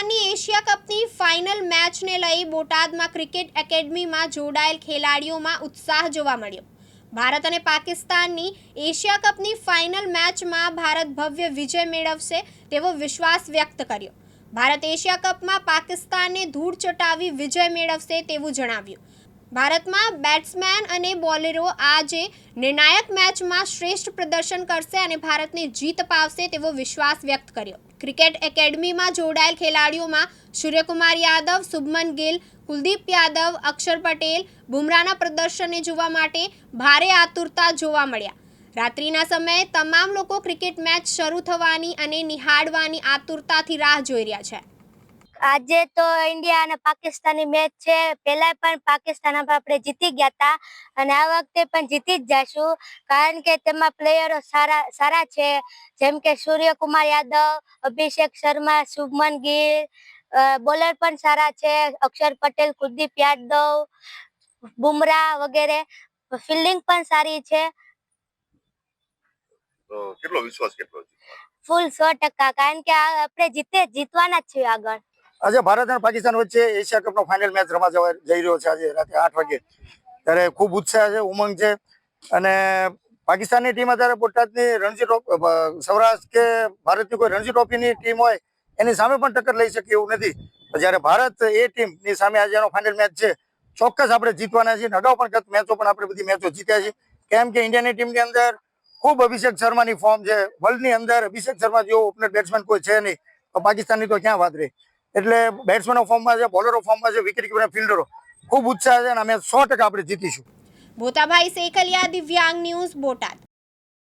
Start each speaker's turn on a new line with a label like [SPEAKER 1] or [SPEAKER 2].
[SPEAKER 1] પાકિસ્તાનની Asia કપની final મેચને લઈ બોટાદમાં ક્રિકેટ એકેડમીમાં જોડાયેલ ખેલાડીઓમાં ઉત્સાહ જોવા મળ્યો. ભારત અને પાકિસ્તાનની એશિયા કપની ફાઇનલ મેચમાં ભારત ભવ્ય વિજય મેળવશે તેવો વિશ્વાસ વ્યક્ત કર્યો. ભારત એશિયા કપમાં પાકિસ્તાનને ધૂળ ચટાવી વિજય મેળવશે તેવું જણાવ્યું. ભારતમાં બેટ્સમેન અને બોલરો આજે નિર્ણાયક મેચમાં શ્રેષ્ઠ પ્રદર્શન કરશે અને ભારતને જીત અપાવશે તેવો વિશ્વાસ વ્યક્ત કર્યો. ક્રિકેટ એકેડમીમાં જોડાયેલ ખેલાડીઓમાં સૂર્યકુમાર યાદવ, શુભમન ગિલ, કુલદીપ યાદવ, અક્ષર પટેલ બુમરાહના પ્રદર્શનને જોવા માટે ભારે આતુરતા જોવા મળ્યા. રાત્રિના સમયે તમામ લોકો ક્રિકેટ મેચ શરૂ થવાની અને નિહાળવાની આતુરતાથી રાહ જોઈ રહ્યા છે.
[SPEAKER 2] આજે તો ઇન્ડિયા અને પાકિસ્તાનની મેચ છે. પહેલા પણ પાકિસ્તાન આપણે જીતી ગયા હતા અને આ વખતે પણ જીતી જ જશું. કારણ કે તેમાં પ્લેયરો સારા સારા છે. જેમ કે સૂર્યકુમાર યાદવ અભિષેક શર્મા શુભમન ગીર બોલર પણ સારા છે. અક્ષર પટેલ કુલદીપ યાદવ બુમરાહ વગેરે. ફિલ્ડિંગ પણ સારી છે.
[SPEAKER 3] કેટલો વિશ્વાસ કેટલો
[SPEAKER 2] ફૂલ સો ટકા. કારણ કે આપણે જીતે જીતવાના જ છીએ આગળ.
[SPEAKER 4] આજે ભારત અને પાકિસ્તાન વચ્ચે એશિયા કપનો ફાઇનલ મેચ જવા જઈ રહ્યો છે આજે રાતે આઠ વાગે. ત્યારે ખૂબ ઉત્સાહ છે, ઉમંગ છે. અને પાકિસ્તાનની ટીમ અત્યારે બોટાદની રણજી ટ્રોફી સૌરાષ્ટ્ર કે ભારતની કોઈ રણજી ટ્રોફીની ટીમ હોય, એની સામે પણ ટક્કર લઈ શકે એવું નથી. જ્યારે ભારત એ ટીમની સામે આજે એનો ફાઇનલ મેચ છે, ચોક્કસ આપણે જીતવાના છીએ. અગાઉ પણ મેચો પણ આપણે બધી મેચો જીત્યા છીએ. કેમ કે ઇન્ડિયાની ટીમની અંદર ખૂબ અભિષેક શર્માની ફોર્મ છે. વર્લ્ડની અંદર અભિષેક શર્મા જેવો ઓપનર બેટ્સમેન કોઈ છે નહીં. તો પાકિસ્તાનની તો ક્યાં વાત રહી? એટલે બેટ્સમેનો ફોર્મમાં છે બોલરો ફોર્મમાં છે વિકેટ કીપર ફિલ્ડરો ખૂબ ઉત્સાહ છે અને અમે સો ટકા આપણે જીતીશું.
[SPEAKER 1] બોતાભાઈ સેકલિયા, દિવ્યાંગ ન્યૂઝ બોટાદ.